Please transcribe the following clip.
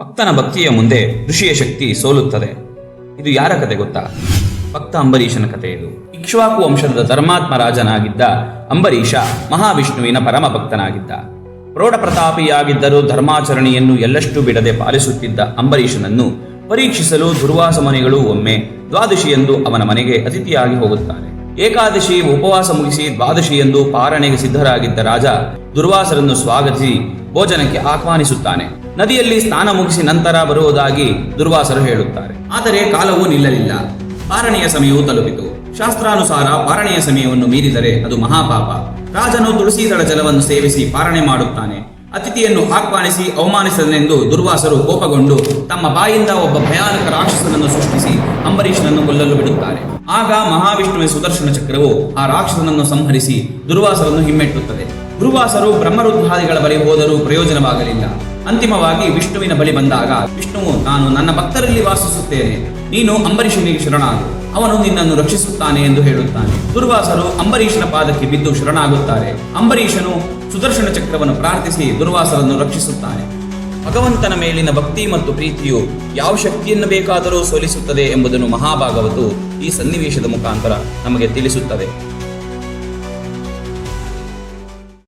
ಭಕ್ತನ ಭಕ್ತಿಯ ಮುಂದೆ ಋಷಿಯ ಶಕ್ತಿ ಸೋಲುತ್ತದೆ. ಇದು ಯಾರ ಕತೆ ಗೊತ್ತಾ? ಭಕ್ತ ಅಂಬರೀಷನ ಕತೆ ಇದು. ಇಕ್ಷ್ವಾಕು ವಂಶದ ಧರ್ಮಾತ್ಮ ರಾಜನಾಗಿದ್ದ ಅಂಬರೀಷ ಮಹಾವಿಷ್ಣುವಿನ ಪರಮ ಭಕ್ತನಾಗಿದ್ದ. ಪ್ರೌಢ ಪ್ರತಾಪಿಯಾಗಿದ್ದರೂ ಧರ್ಮಾಚರಣೆಯನ್ನು ಎಲ್ಲಷ್ಟು ಬಿಡದೆ ಪಾಲಿಸುತ್ತಿದ್ದ ಅಂಬರೀಷನನ್ನು ಪರೀಕ್ಷಿಸಲು ದುರ್ವಾಸ ಮನೆಗಳು ಒಮ್ಮೆ ದ್ವಾದಶಿಯಂದು ಅವನ ಮನೆಗೆ ಅತಿಥಿಯಾಗಿ ಹೋಗುತ್ತಾರೆ. ಏಕಾದಶಿ ಉಪವಾಸ ಮುಗಿಸಿ ದ್ವಾದಶಿಯಂದು ಪಾರಣೆಗೆ ಸಿದ್ಧರಾಗಿದ್ದ ರಾಜ ದುರ್ವಾಸರನ್ನು ಸ್ವಾಗತಿಸಿ ಭೋಜನಕ್ಕೆ ಆಹ್ವಾನಿಸುತ್ತಾನೆ. ನದಿಯಲ್ಲಿ ಸ್ನಾನ ಮುಗಿಸಿ ನಂತರ ಬರುವುದಾಗಿ ದುರ್ವಾಸರು ಹೇಳುತ್ತಾರೆ. ಆದರೆ ಕಾಲವು ನಿಲ್ಲಲಿಲ್ಲ. ಪಾರಣೆಯ ಸಮಯವು ತಲುಪಿತು. ಶಾಸ್ತ್ರಾನುಸಾರ ಪಾರಣೆಯ ಸಮಯವನ್ನು ಮೀರಿದರೆ ಅದು ಮಹಾಪಾಪ. ರಾಜನು ತುಳಸೀದಳ ಜಲವನ್ನು ಸೇವಿಸಿ ಪಾರಣೆ ಮಾಡುತ್ತಾನೆ. ಅತಿಥಿಯನ್ನು ಆಹ್ವಾನಿಸಿ ಅವಮಾನಿಸದನೆಂದು ದುರ್ವಾಸರು ಕೋಪಗೊಂಡು ತಮ್ಮ ಬಾಯಿಂದ ಒಬ್ಬ ಭಯಾನಕ ರಾಕ್ಷಸನನ್ನು ಸೃಷ್ಟಿಸಿ ಅಂಬರೀಷನನ್ನು ಕೊಲ್ಲಲು ಬಿಡುತ್ತಾರೆ. ಆಗ ಮಹಾವಿಷ್ಣುವಿನ ಸುದರ್ಶನ ಚಕ್ರವು ಆ ರಾಕ್ಷಸನನ್ನು ಸಂಹರಿಸಿ ದುರ್ವಾಸರನ್ನು ಹಿಮ್ಮೆಟ್ಟುತ್ತದೆ. ದುರ್ವಾಸರು ಬ್ರಹ್ಮರುದ್ಧಾದಿಗಳ ಬಳಿ ಹೋದರೂ ಪ್ರಯೋಜನವಾಗಲಿಲ್ಲ. ಅಂತಿಮವಾಗಿ ವಿಷ್ಣುವಿನ ಬಳಿ ಬಂದಾಗ, ವಿಷ್ಣುವು, ನಾನು ನನ್ನ ಭಕ್ತರಲ್ಲಿ ವಾಸಿಸುತ್ತೇನೆ. ನೀನು ಅಂಬರೀಷನಿಗೆ ಶರಣಾಗು. ಅವನು ನಿನ್ನನ್ನು ರಕ್ಷಿಸುತ್ತಾನೆ ಎಂದು ಹೇಳುತ್ತಾನೆ. ದುರ್ವಾಸರು ಅಂಬರೀಷನ ಪಾದಕ್ಕೆ ಬಿದ್ದು ಶರಣಾಗುತ್ತಾರೆ. ಅಂಬರೀಷನು ಸುದರ್ಶನ ಚಕ್ರವನ್ನು ಪ್ರಾರ್ಥಿಸಿ ದುರ್ವಾಸರನ್ನು ರಕ್ಷಿಸುತ್ತಾನೆ. ಭಗವಂತನ ಮೇಲಿನ ಭಕ್ತಿ ಮತ್ತು ಪ್ರೀತಿಯು ಯಾವ ಶಕ್ತಿಯನ್ನು ಬೇಕಾದರೂ ಸೋಲಿಸುತ್ತದೆ ಎಂಬುದನ್ನು ಮಹಾಭಾಗವತು ಈ ಸನ್ನಿವೇಶದ ಮುಖಾಂತರ ನಮಗೆ ತಿಳಿಸುತ್ತದೆ.